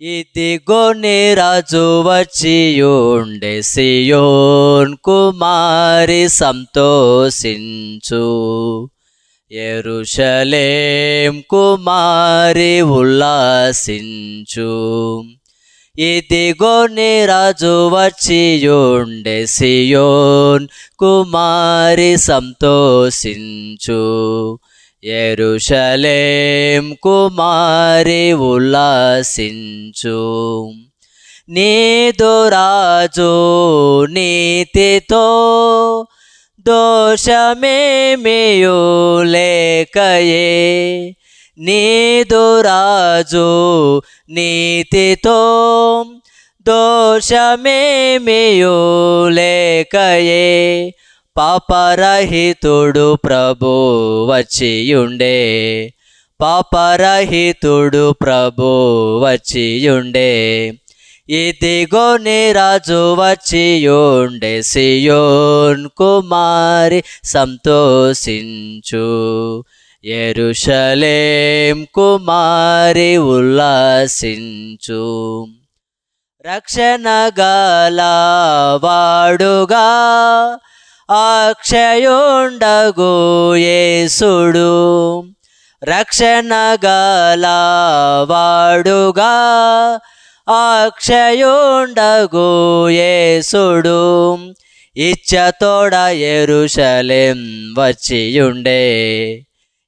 ఇదిగో నీ రాజు వచ్చియుండే సియోన్ కుమారి సంతోషించు. ఎరుషలేం కుమారి ఉల్లాసించు. ఇదిగో నీ రాజు వచ్చియుండే సియోన్ కుమారి సంతోషించు. ఎరుషలేం కుమారి ఉల్లాసించు. నీదు రాజు నీతితో దోషమేమియు లేకయే నీదు రాజు నీతితో దోషమేమియు లేకయే పాపరహితుడు ప్రభు వచ్చియుండే. పాపరహితుడు ప్రభు వచ్చియుండే. ఇదిగో నీ రాజు వచ్చియుండే సియోన్ కుమారి సంతోషించు. ఎరుషలేం కుమారి ఉల్లాసించు. రక్షణ గల వాడుగా అక్షయుండగు యేసుడు. రక్షణ గలవాడుగా అక్షయుండగు యేసుడు. ఇచ్చతోడ ఎరుషలేం వచ్చియుండే.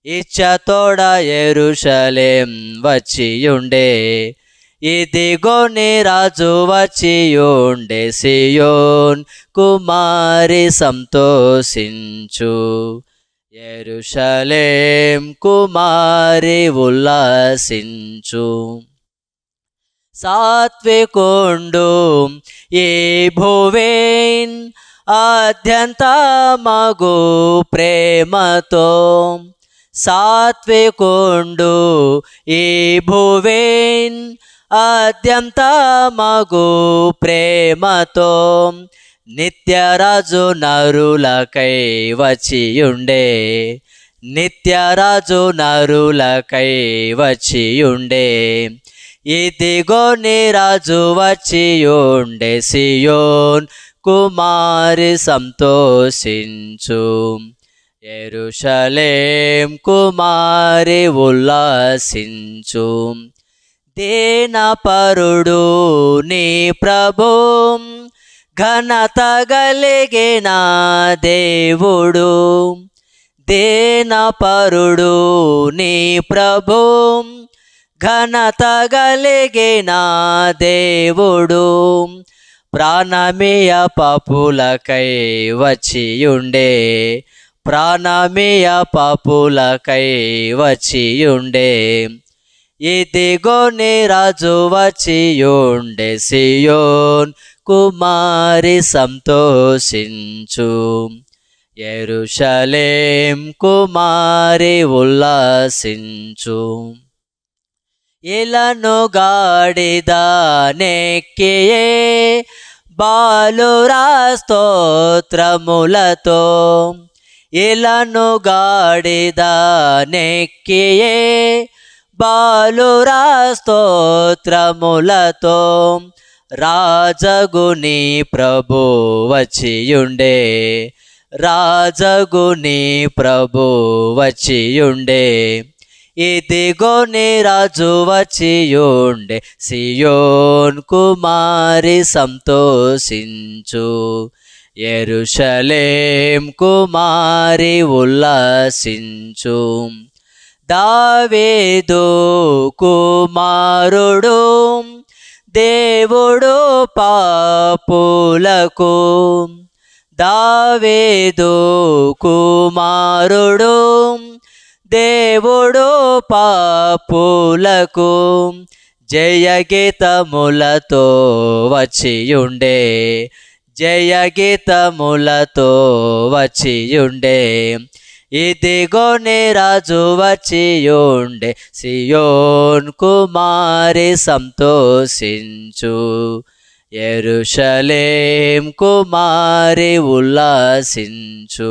ఇచ్చతోడ ఎరుషలేం వచ్చియుండే. ఇదిగోని రాజు వచ్చియుండే సియోన్ కుమారి సంతోషించు. ఎరుషలేం కుమారి ఉల్లాసించు. సాత్వికుండు ఏ భువేన్ అత్యంత మగు ప్రేమతో. సాత్వికుండు ఏ భువేన్ అత్యంత మగు ప్రేమతో నిత్యరాజు నరులకై వచ్చియుండే. నిత్యరాజు నరులకై వచ్చియుండే. ఇదిగో నీరాజు వచ్చియుండే సియోన్ కుమారి సంతోషించు. ఎరుషలేం కుమారి ఉల్లాసించు. దేన పరుడు నీ ప్రభు. ఘనత గలిగిన దేవుడు. దేన పరుడు నీ ప్రభు. ఘనత గలిగిన దేవుడు. ప్రాణమీయ పాపులకై వచ్చియుండే. ప్రాణమీయ పాపులకై వచ్చియుండే. ఇదిగోని రాజు వచ్చియుండే సియోన్ కుమారి సంతోషించు. ఎరుషలేం కుమారి ఉల్లాసించు. ఇలను గాడిదానెక్కియే బాలురా స్తోత్రములతో. ఇలను గాడిద బాలురా స్తోత్రములతో రాజగుని ప్రభు వచ్చియుండే రాజగుని ప్రభు వచ్చియుండే. ఇదిగోని రాజు వచ్చియుండే సియోన్ కుమారి సంతోషించు. ఎరుషలేం కుమారి ఉల్లాసించు. దావేదో కుమారుడు దేవుడు పాపులకు. దావేదో కుమారుడు దేవుడు పాపులకు. జయగీతములతో వచ్చియుండే జయగీతములతో వచ్చియుండే. ఇదిగోని రాజు వచ్చియుండే సియోన్ కుమారి సంతోషించు. ఎరుషలేం కుమారి ఉల్లాసించు.